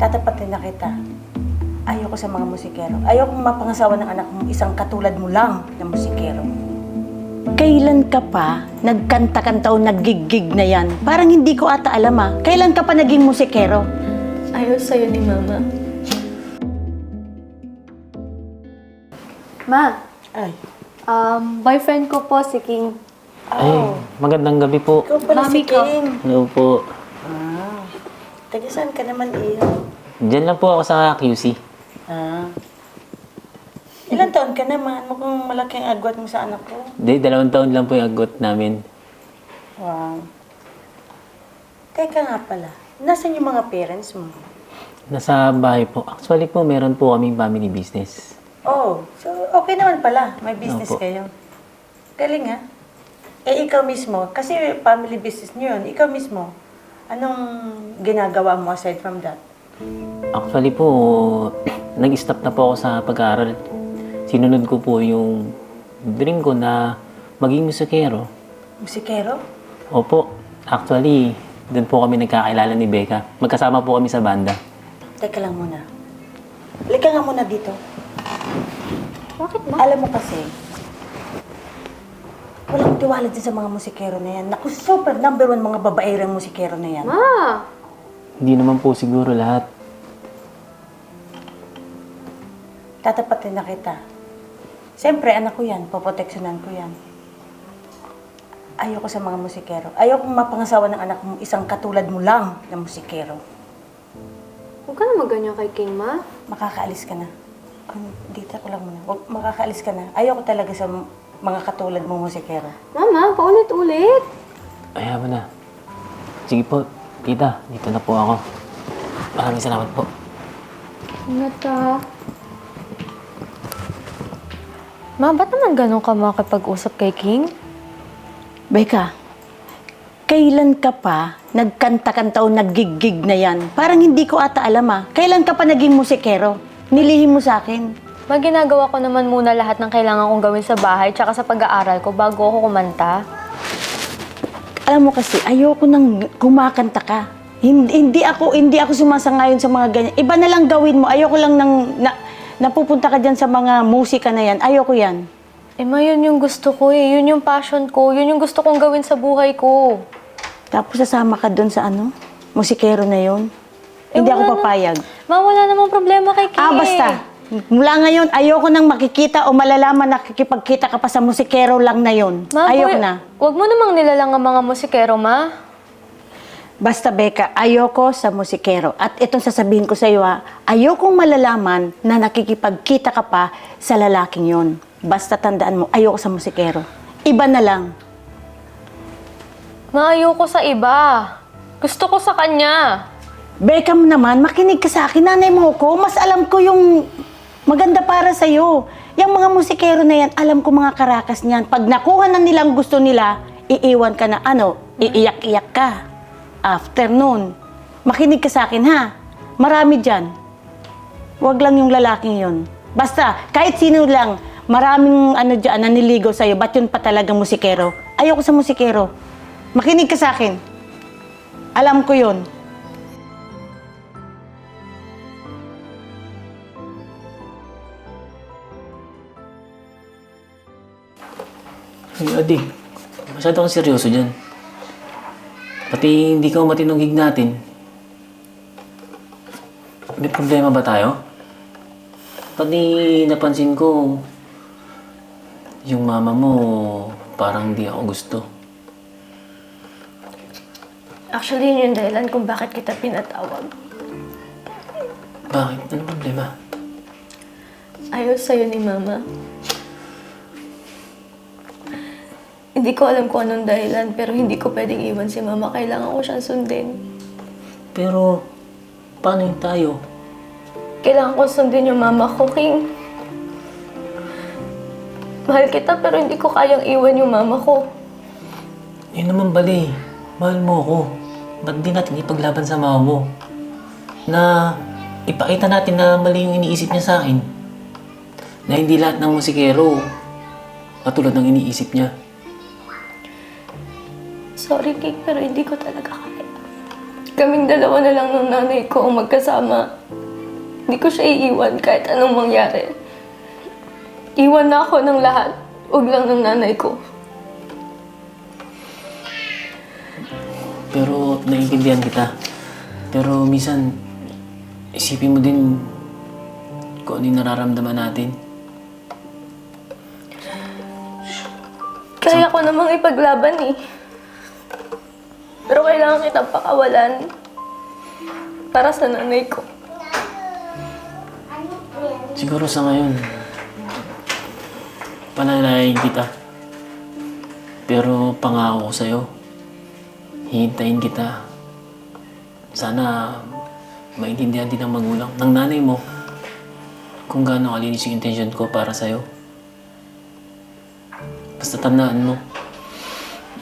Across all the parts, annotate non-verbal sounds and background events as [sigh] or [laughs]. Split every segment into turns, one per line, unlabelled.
Tatapatin na kita. Ayoko sa mga musikero. Ayoko mapangasawa ng anak mo isang katulad mo lang na musikero. Kailan ka pa nagkanta-kanta o naggigig na yan? Parang hindi ko ata alam ah. Kailan ka pa naging musikero?
Ayaw sa'yo ni Mama. Ma,
Ay.
um, boyfriend ko po si King.
Ay, magandang gabi po.
Ikaw pala
Mami
si
ko.
King.
Hello po.
Ah. Taga saan ka naman iyo?
Diyan lang po ako sa QC.
Ah. Ilan taon ka naman? Mukhang malaking agwat mo sa anak ko.
Di, dalawang taon lang po yung agot namin.
Wow. Teka nga pala, nasan yung mga parents mo?
Nasa bahay po. Actually po, meron po kaming family business.
Oh, so okay naman pala. May business
Opo.
kayo. Galing ha? Eh, ikaw mismo, kasi family business nyo yun, ikaw mismo, anong ginagawa mo aside from that?
Actually po, [clears throat] nag-stop na po ako sa pag-aaral. Sinunod ko po yung dream ko na maging musikero.
Musikero?
Opo, actually, doon po kami nagkakilala ni Becca. Magkasama po kami sa banda.
Teka lang muna. Halika nga muna dito.
Bakit ma?
Alam mo kasi, walang tiwala din sa mga musikero na yan. Naku, super number one mga babaerang musikero na yan.
Ma!
Hindi naman po siguro lahat.
Tatapatin na kita. Siyempre, anak ko yan. Poproteksyonan ko yan. Ayoko sa mga musikero. Ayoko mapangasawa ng anak mo isang katulad mo lang na musikero.
Huwag ka na maganyan kay King, Ma.
Makakaalis ka na. Um, dito ko lang muna. Wag, makakaalis ka na. Ayoko talaga sa m- mga katulad mo musikero.
Mama, paulit-ulit.
Ayaw mo na. Sige po, tita, dito na po ako. Maraming salamat po.
Ingat ka. Ma, ba't naman ganun ka makipag-usap kay King?
Becca, kailan ka pa nagkanta-kanta o naggigig na yan? Parang hindi ko ata alam ah. Kailan ka pa naging musikero? Nilihim mo sa akin.
Ma, ginagawa ko naman muna lahat ng kailangan kong gawin sa bahay tsaka sa pag-aaral ko bago ako kumanta.
Alam mo kasi, ayoko nang kumakanta ka. Hindi, hindi ako hindi ako sumasangayon sa mga ganyan. Iba na lang gawin mo. Ayoko lang nang na, napupunta ka diyan sa mga musika na yan. Ayoko yan.
Eh, ma, yun yung gusto ko eh. Yun yung passion ko. Yun yung gusto kong gawin sa buhay ko.
Tapos sasama ka doon sa ano? Musikero na yon.
Eh,
hindi ako
wala
papayag.
Ma, wala namang problema kay King.
Ah, basta. Mula ngayon, ayoko nang makikita o malalaman na kikipagkita ka pa sa musikero lang na yon.
Ma,
ayoko
boy-
na.
Huwag mo namang nilalang ang mga musikero, ma.
Basta, Becca, ayoko sa musikero. At itong sasabihin ko sa iyo, ha, ayokong malalaman na nakikipagkita ka pa sa lalaking yon. Basta tandaan mo, ayoko sa musikero. Iba na lang.
Ma, ayoko sa iba. Gusto ko sa kanya.
Becca mo naman, makinig ka sa akin. Nanay mo ko, mas alam ko yung maganda para sa'yo. Yung mga musikero na yan, alam ko mga karakas niyan. Pag nakuha na nilang gusto nila, iiwan ka na ano, iiyak-iyak ka. After nun, makinig ka sa akin ha. Marami dyan. Huwag lang yung lalaking yon. Basta, kahit sino lang, maraming ano dyan, naniligaw sa'yo, ba't yun pa talagang musikero? Ayoko sa musikero. Makinig ka sa akin. Alam ko yon.
Ay, Adi, masyado kang seryoso dyan. Pati hindi ka matinugig natin. May problema ba tayo? Pati napansin ko, yung mama mo parang hindi ako gusto.
Actually, yun yung dahilan kung bakit kita pinatawag.
Bakit? Ano problema?
Ayaw sa'yo ni Mama. Hindi ko alam kung anong dahilan, pero hindi ko pwedeng iwan si Mama. Kailangan ko siyang sundin.
Pero, paano yung tayo?
Kailangan ko sundin yung Mama ko, King. Mahal kita, pero hindi ko kayang iwan yung Mama ko.
Yun naman bali. Mahal mo ako. Ba't di natin ipaglaban sa mama mo? Na ipakita natin na mali yung iniisip niya sa akin. Na hindi lahat ng musikero katulad ng iniisip niya.
Sorry, King, pero hindi ko talaga kaya. Kaming dalawa na lang ng nanay ko ang magkasama. Hindi ko siya iiwan kahit anong mangyari. Iwan na ako ng lahat. Huwag lang ng nanay ko.
Pero naiintindihan kita. Pero minsan, isipin mo din kung ano yung nararamdaman natin.
Kaya ko namang ipaglaban eh. Pero kailangan kitang pakawalan para sa nanay ko.
Siguro sa ngayon, pananayin kita. Pero pangako ko sa'yo, hihintayin kita. Sana maintindihan din ng magulang, ng nanay mo, kung gaano kalinis yung intention ko para sa'yo. Basta tandaan mo,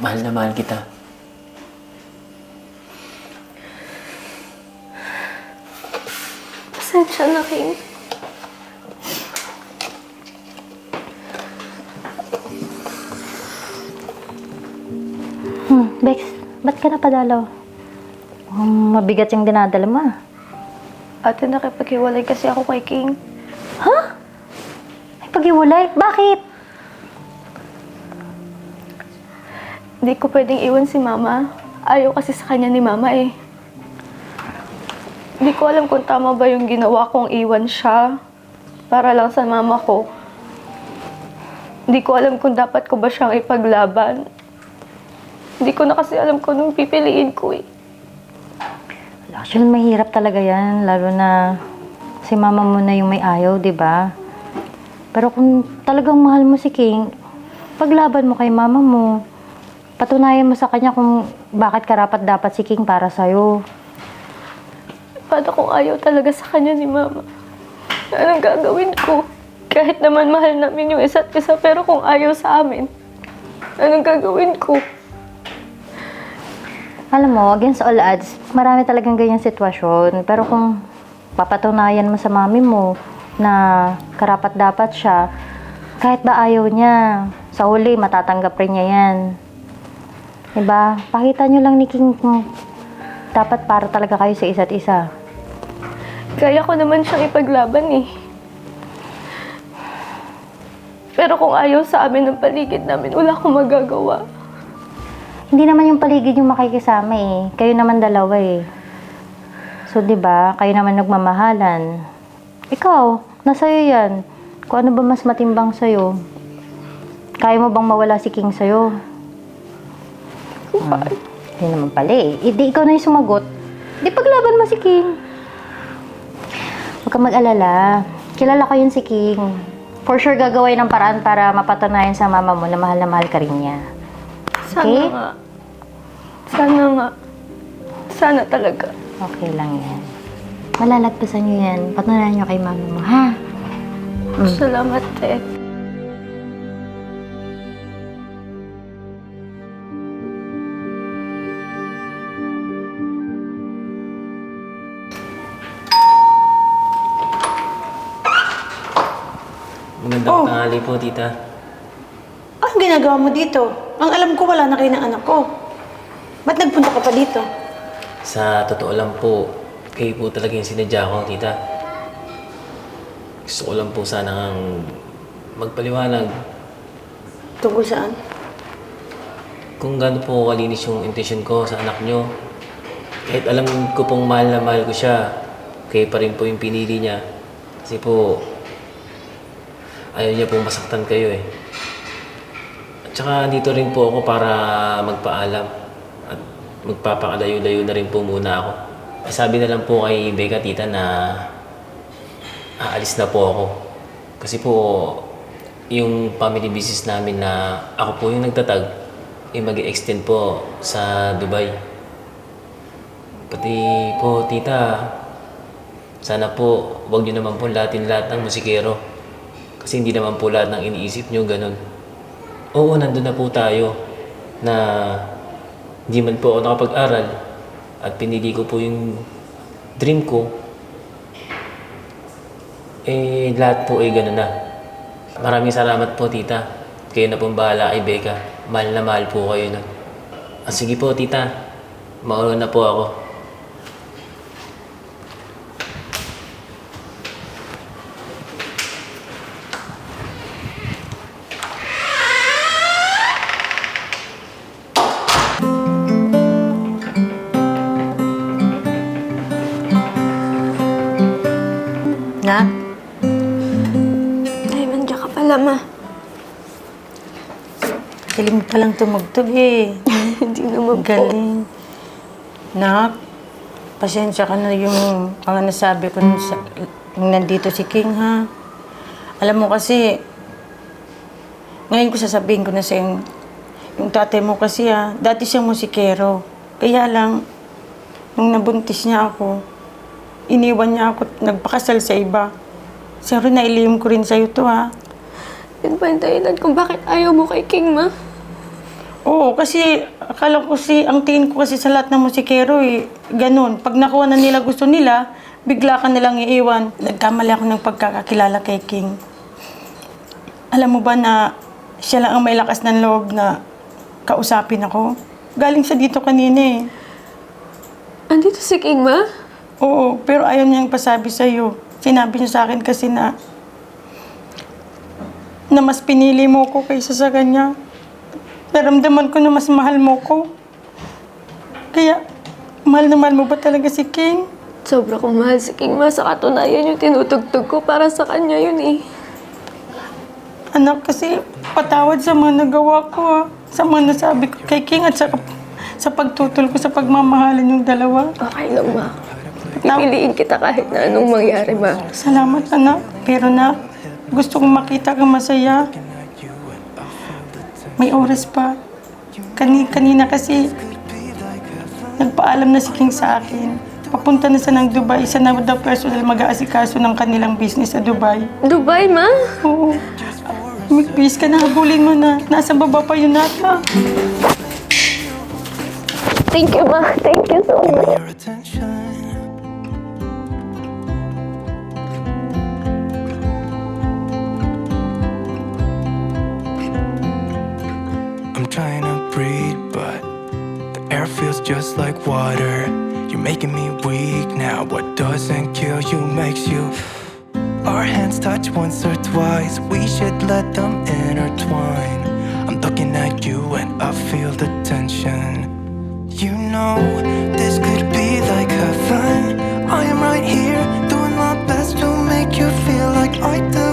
mahal na mahal kita.
Pasensya na, King.
Hmm, Bex, ba't ka napadalaw? Um, mabigat yung dinadala mo ah.
Ate, nakipaghiwalay kasi ako kay King.
Ha? Ay, pag-iwalay? Bakit?
Hindi ko pwedeng iwan si Mama. Ayaw kasi sa kanya ni Mama eh. Hindi ko alam kung tama ba yung ginawa kong iwan siya para lang sa mama ko. Hindi ko alam kung dapat ko ba siyang ipaglaban. Hindi ko na kasi alam kung anong pipiliin ko eh.
Actually, mahirap talaga yan. Lalo na si mama mo na yung may ayaw, di ba? Pero kung talagang mahal mo si King, paglaban mo kay mama mo. Patunayan mo sa kanya kung bakit karapat dapat si King para sa'yo.
Paano kung ayaw talaga sa kanya ni Mama? Anong gagawin ko? Kahit naman mahal namin yung isa't isa, pero kung ayaw sa amin, anong gagawin ko?
Alam mo, against all odds, marami talagang ganyan sitwasyon. Pero kung papatunayan mo sa mami mo na karapat dapat siya, kahit ba ayaw niya, sa huli matatanggap rin niya yan. Diba? Pakita niyo lang ni King kung dapat para talaga kayo sa isa't isa.
Kaya ko naman siyang ipaglaban eh. Pero kung ayaw sa amin ng paligid namin, wala akong magagawa.
Hindi naman yung paligid yung makikisama eh. Kayo naman dalawa eh. So, di ba? Kayo naman nagmamahalan. Ikaw, nasa'yo yan. Kung ano ba mas matimbang sa'yo. Kaya mo bang mawala si King sa'yo? Hmm. Hindi naman pala eh. Eh, di ikaw na yung sumagot. Di paglaban mo si King. Huwag kang mag-alala. Kilala ko yun si King. For sure gagawin ng paraan para mapatunayan sa mama mo na mahal na mahal ka rin niya.
Sana
Okay.
nga. Sana nga. Sana talaga.
Okay lang yan. Malalagpasan niyo yan. Patunayan niyo kay mama mo, ha?
Salamat, Ted.
Magandang
Oh.
tanghali po, tita.
Anong ginagawa mo dito? Ang alam ko wala na kayo ng anak ko. Ba't nagpunta ka pa dito?
Sa totoo lang po, kayo po talaga yung sinadya ko, tita. Gusto ko lang po sanang magpaliwanag
Tungkol saan?
kung gaano po kalinis yung intention ko sa anak nyo. Kahit alam ko pong mahal na mahal ko siya, kayo pa rin po yung pinili niya. Kasi po, ayaw niya po masaktan kayo eh. At saka dito rin po ako para magpaalam at magpapakalayo-layo na rin po muna ako. Eh, sabi na lang po kay Becca tita na aalis na po ako. Kasi po, yung family business namin na ako po yung nagtatag, eh mag extend po sa Dubai. Pati po, tita, sana po, wag niyo naman po lahatin lahat ng musikero. Kasi hindi naman po lahat ng iniisip niyo ganun. Oo, nandun na po tayo na hindi man po ako nakapag-aral at pinili ko po yung dream ko. Eh, lahat po ay ganun na. Maraming salamat po, tita. Kayo na pong bahala kay Becca. Mahal na mahal po kayo nun. Ah, sige po, tita. Mauna na po ako.
Pala, ma.
Galing mo palang tumugtog eh. [laughs]
Hindi naman.
Galing. Nak, pasensya ka na yung mga nasabi ko nung, sa, nung nandito si King, ha? Alam mo kasi, ngayon ko sasabihin ko na sa yung, yung tatay mo kasi, ha? Dati siyang musikero. Kaya lang, nung nabuntis niya ako, iniwan niya ako at nagpakasal sa iba. Siyempre, nailihim ko rin sa'yo to, ha?
Yan ba yung dahilan kung bakit ayaw mo kay King, ma?
Oo, kasi akala ko si, ang tingin ko kasi sa lahat ng musikero eh, ganun. Pag nakuha na nila gusto nila, bigla ka nilang iiwan. Nagkamali ako ng pagkakakilala kay King. Alam mo ba na siya lang ang may lakas ng loob na kausapin ako? Galing siya dito kanina eh.
Andito si King, ma?
Oo, pero ayaw niyang pasabi sa'yo. Sinabi niya sa akin kasi na na mas pinili mo ko kaysa sa kanya. Naramdaman ko na mas mahal mo ko. Kaya, mahal na mahal mo ba talaga si King?
Sobra kong mahal si King, ma. Sa katunayan yung tinutugtog ko para sa kanya yun, eh.
Anak, kasi patawad sa mga nagawa ko ha. Sa mga nasabi ko kay King at sa, sa pagtutol ko sa pagmamahalan yung dalawa.
Okay lang, ma. Pipiliin kita kahit na anong mangyari, ma.
Salamat anak. Pero na, gusto kong makita kang masaya. May oras pa. Kani kanina kasi, nagpaalam na si King sa akin. Papunta na sa ng Dubai. Isa na daw personal mag-aasikaso ng kanilang business sa Dubai.
Dubai, ma?
Oo. Mick, please ka na, habulin mo na. Nasa baba pa yun nata.
Thank you, ma. Thank you so much.
trying to breathe, but the air feels just like water. You're making me weak now. What doesn't kill you makes you. Our hands touch once or twice, we should let them intertwine. I'm looking at you and I feel the tension. You know, this could be like heaven. I am right here, doing my best to make you feel like I do.